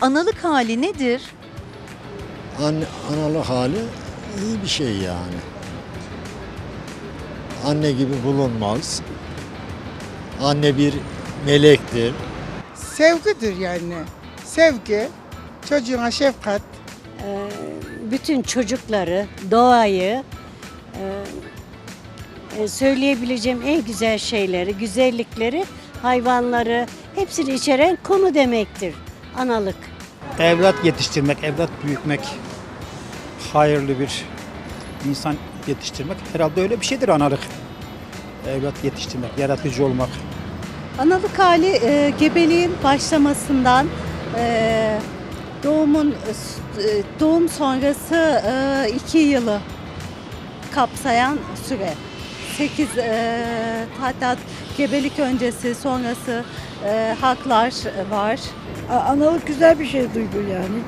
Analık hali nedir? Anne, analık hali iyi bir şey yani. Anne gibi bulunmaz. Anne bir melektir. Sevgidir yani. Sevgi, çocuğuna şefkat. Ee, bütün çocukları, doğayı e, söyleyebileceğim en güzel şeyleri, güzellikleri, hayvanları hepsini içeren konu demektir analık. evlat yetiştirmek, evlat büyütmek, hayırlı bir insan yetiştirmek herhalde öyle bir şeydir analık. Evlat yetiştirmek, yaratıcı olmak. Analık hali e, gebeliğin başlamasından e, doğumun e, doğum sonrası e, iki yılı kapsayan süre. 8 hatta gebelik öncesi sonrası e, haklar var. Analık güzel bir şey duygu yani.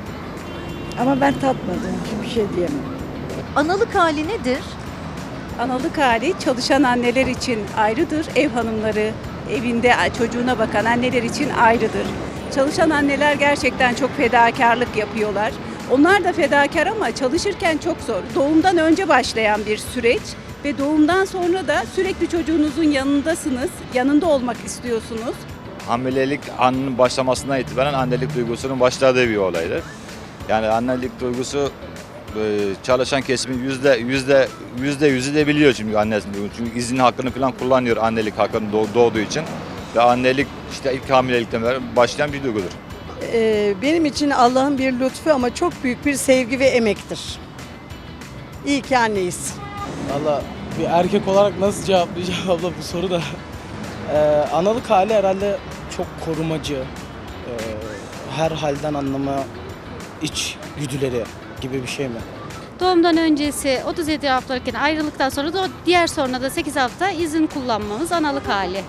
Ama ben tatmadım için bir şey diyemem. Analık hali nedir? Analık hali çalışan anneler için ayrıdır. Ev hanımları, evinde çocuğuna bakan anneler için ayrıdır. Çalışan anneler gerçekten çok fedakarlık yapıyorlar. Onlar da fedakar ama çalışırken çok zor. Doğumdan önce başlayan bir süreç ve doğumdan sonra da sürekli çocuğunuzun yanındasınız, yanında olmak istiyorsunuz. hamilelik anının başlamasından itibaren annelik duygusunun başladığı bir olaydır. Yani annelik duygusu e, çalışan kesimin yüzde yüzde yüzde yüzü de biliyor çünkü annesinin duygusu. Çünkü izin hakkını falan kullanıyor annelik hakkını doğ- doğduğu için. Ve annelik işte ilk hamilelikten başlayan bir duygudur. Ee, benim için Allah'ın bir lütfu ama çok büyük bir sevgi ve emektir. İyi ki anneyiz. Valla bir erkek olarak nasıl cevaplayacağım abla bu soru da. Ee, analık hali herhalde çok korumacı. ee, her halden anlama iç güdüleri gibi bir şey mi? Doğumdan öncesi 37 haftalıkken ayrılıktan sonra da diğer sonra da 8 hafta izin kullanmamız analık hali.